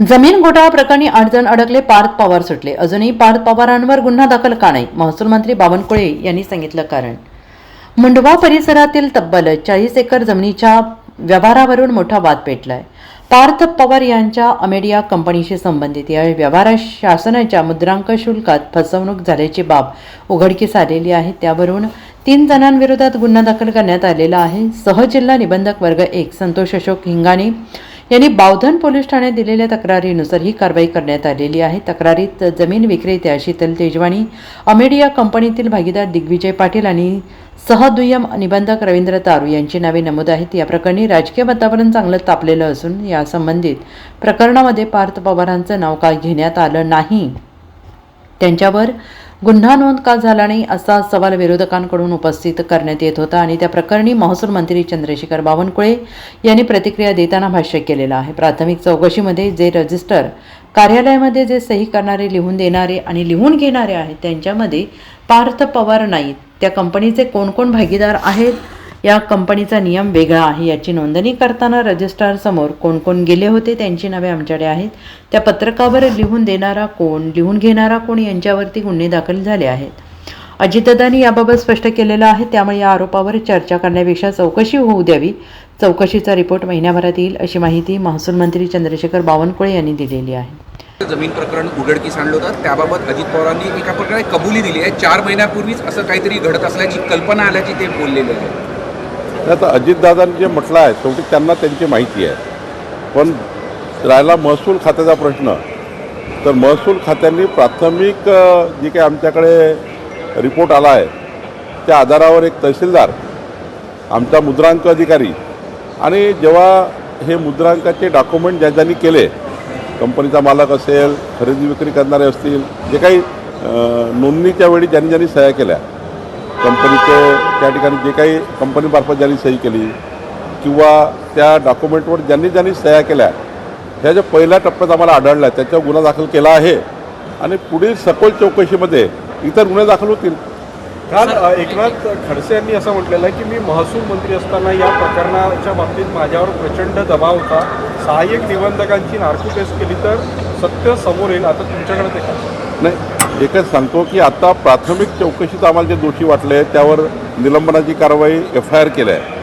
जमीन घोटाळा प्रकरणी आठ जण अडकले पार्थ पवार सुटले. अजूनही पार्थ पवारांवर गुन्हा दाखल का नाही महसूल मंत्री बावनकुळे यांनी सांगितलं कारण. मुंडवा परिसरातील तब्बल चाळीस एकर जमिनीच्या व्यवहारावरून मोठा वाद पेटलाय. पार्थ पवार यांच्या अमेडिया कंपनीशी संबंधित या व्यवहारात शासनाच्या मुद्रांक शुल्कात फसवणूक झाल्याची बाब उघडकीस आलेली आहे. त्यावरून तीन जणांविरोधात गुन्हा दाखल करण्यात आलेला आहे. सहजिल्हा निबंधक वर्ग एक संतोष अशोक हिंगाणे यांनी बावधन पोलीस ठाण्यात दिलेल्या तक्रारीनुसार ही कारवाई करण्यात आलेली आहे. तक्रारीत जमीन विक्रेत्या शीतल तेजवाणी अमेडिया कंपनीतील भागीदार दिग्विजय पाटील आणि सहदुय्यम निबंधक रवींद्र तारू यांची नावे नमूद आहेत. या प्रकरणी राजकीय वातावरण चांगलं तापलेलं असून या संबंधित प्रकरणामध्ये पार्थ पवारांचं नाव का घेण्यात आलं नाही. त्यांच्यावर गुन्हा नोंद का झाला नाही असा सवाल विरोधकांकडून उपस्थित करण्यात येत होता आणि त्या प्रकरणी महसूल मंत्री चंद्रशेखर बावनकुळे यांनी प्रतिक्रिया देताना भाष्य केलेलं आहे. प्राथमिक चौकशीमध्ये जे रजिस्टर कार्यालयामध्ये जे सही करणारे लिहून देणारे आणि लिहून घेणारे आहेत त्यांच्यामध्ये पार्थ पवार नाहीत. त्या कंपनीचे कोण कोण भागीदार आहेत? या कंपनीचा नियम वेगळा आहे याची नोंदणी करताना रजिस्ट्रारसमोर कोण कोण गेले होते त्यांची नावे आमच्याकडे आहेत. त्या पत्रकावर लिहून देणारा कोण लिहून घेणारा कोण यांच्यावरती गुन्हे दाखल झाले आहेत. अजितदानी याबाबत स्पष्ट केलेलं आहे त्यामुळे या आरोपावर चर्चा करण्यापेक्षा चौकशी होऊ द्यावी. चौकशीचा रिपोर्ट महिन्याभरात येईल अशी माहिती महसूल मंत्री चंद्रशेखर बावनकुळे यांनी दिलेली आहे. जमीन प्रकरण उघडकीस आणलं होतं. त्याबाबत अजित पवारांनी एका प्रकारे कबुली दिली आहे. चार महिन्यापूर्वीच असं काहीतरी घडत असल्याची कल्पना आल्याची ते बोललेले आहे आता अजितदादांनी जे म्हटलं आहे शेवटी त्यांना त्यांची माहिती आहे. पण राहिला महसूल खात्याचा प्रश्न. तर महसूल खात्यांनी प्राथमिक जी काही आमच्याकडे रिपोर्ट आला आहे त्या आधारावर एक तहसीलदार आमचा मुद्रांक अधिकारी आणि जेव्हा हे मुद्रांकाचे डॉक्युमेंट ज्या ज्यांनी केले कंपनीचा मालक असेल खरेदी विक्री करणारे असतील जे काही नोंदणीच्या वेळी ज्यांनी ज्यांनी सह्या केल्या कंपनीचे त्या ठिकाणी जे काही कंपनीमार्फत ज्यांनी सही केली किंवा त्या डॉक्युमेंटवर ज्यांनी ज्यांनी सह्या केल्या ह्या ज्या पहिल्या टप्प्यात आम्हाला आढळलं आहे त्याच्यावर गुन्हा दाखल केला आहे. आणि पुढील सखोल चौकशीमध्ये इतर गुन्हे दाखल होतील. काल एकनाथ खडसे यांनी असं म्हटलेलं आहे की मी महसूल मंत्री असताना या प्रकरणाच्या बाबतीत माझ्यावर प्रचंड दबाव होता. सहाय्यक निबंधकांची नार्को टेस्ट केली तर सत्य समोर येईल. आता तुमच्याकडे ते नाही एकच सांगतो की आता प्राथमिक चौकशीत आम्हाला जे दोषी वाटले त्यावर निलंबनाची कारवाई एफ आय आर केली आहे.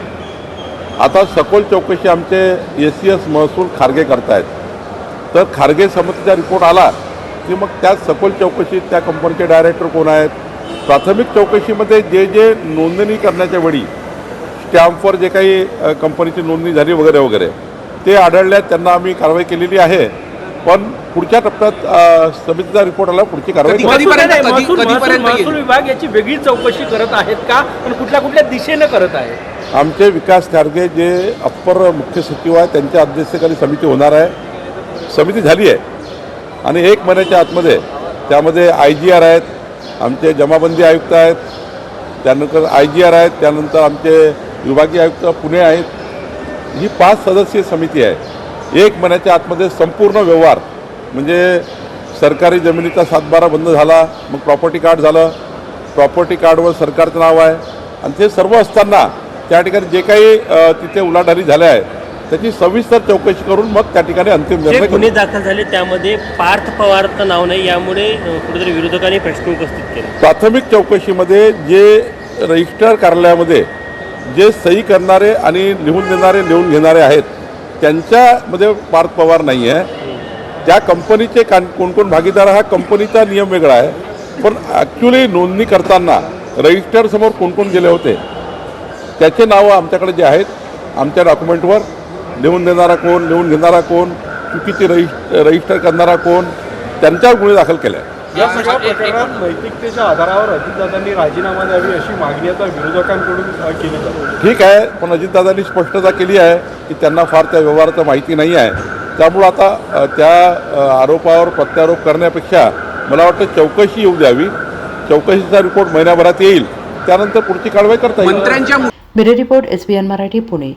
आता सखोल चौकशी आमचे एस सी एस महसूल खारगे करतायत. तर खारगे समितीचा रिपोर्ट आला की मग त्या सखोल चौकशीत त्या कंपनीचे डायरेक्टर कोण आहेत? प्राथमिक चौकशीमध्ये जे जे नोंदणी करण्याच्या वेळी स्टॅम्पवर जे काही कंपनीची नोंदणी झाली वगैरे वगैरे ते आढळल्यात त्यांना आम्ही कारवाई केलेली आहे. पण पुढच्या टप्प्यात समितीचा रिपोर्ट आला पुढची कारवाई महसूल- विभाग याची वेगळी चौकशी करत आहेत का? पण कुठल्या कुठल्या दिशेनं करत आहे आमचे विकास खारगे जे अप्पर मुख्य सचिव आहेत त्यांच्या अध्यक्षतेखाली समिती होणार आहे. समिती झाली आहे. आणि एक महिन्याच्या आतमध्ये त्यामध्ये आय जी आर आहेत आमचे जमाबंदी आयुक्त आहेत त्यानंतर आय जी आर आहेत त्यानंतर आमचे विभागीय आयुक्त पुणे आहेत. ही पाच सदस्यीय समिती आहे. एक महिन्याच्या आतमध्ये संपूर्ण व्यवहार म्हणजे सरकारी जमिनीचा सातबारा बंद झाला मग प्रॉपर्टी कार्ड झालं. प्रॉपर्टी कार्डवर सरकारचं नाव आहे. आणि ते सर्व असताना त्या ठिकाणी जे काही तिथे उलाढाली झाल्या आहेत त्याची सविस्तर चौकशी करून मग त्या ठिकाणी अंतिम निर्णय गुन्हे. दाखल झाले त्यामध्ये पार्थ पवारचं नाव नाही यामुळे कुठेतरी विरोधकांनी प्रश्न उपस्थित केले. प्राथमिक चौकशीमध्ये जे रजिस्टर कार्यालयामध्ये जे सही करणारे आणि लिहून देणारे लिहून घेणारे आहेत त्यांच्यामध्ये पार्थ पवार नाही आहे त्या कंपनीचे कान कोणकोण भागीदार हा कंपनीचा नियम वेगळा आहे. पण ॲक्च्युली नोंदणी करताना रजिस्टरसमोर कोणकोण गेले होते? त्याचे नावं आमच्याकडे जे आहेत आमच्या डॉक्युमेंटवर लिहून देणारा कोण लिहून घेणारा कोण चुकीची रजिस्ट रजिस्टर करणारा कोण त्यांच्यावर गुन्हे दाखल केले या प्रकरणात नैतिकतेच्या आधारावर अजितदादांनी राजीनामा द्यावी अशी मागणी आता विरोधकांकडून केली जाते. ठीक आहे पण अजितदादांनी स्पष्टता केली आहे की त्यांना फार त्या व्यवहाराचं माहिती नाही आहे. त्यामुळं आता त्या आरोपावर प्रत्यारोप करण्यापेक्षा मला वाटतं चौकशी येऊ द्यावी. चौकशीचा रिपोर्ट महिन्याभरात येईल. त्यानंतर पुढची कारवाई करता येईल. मंत्र्यांच्या bureau report S B N Marathi Pune.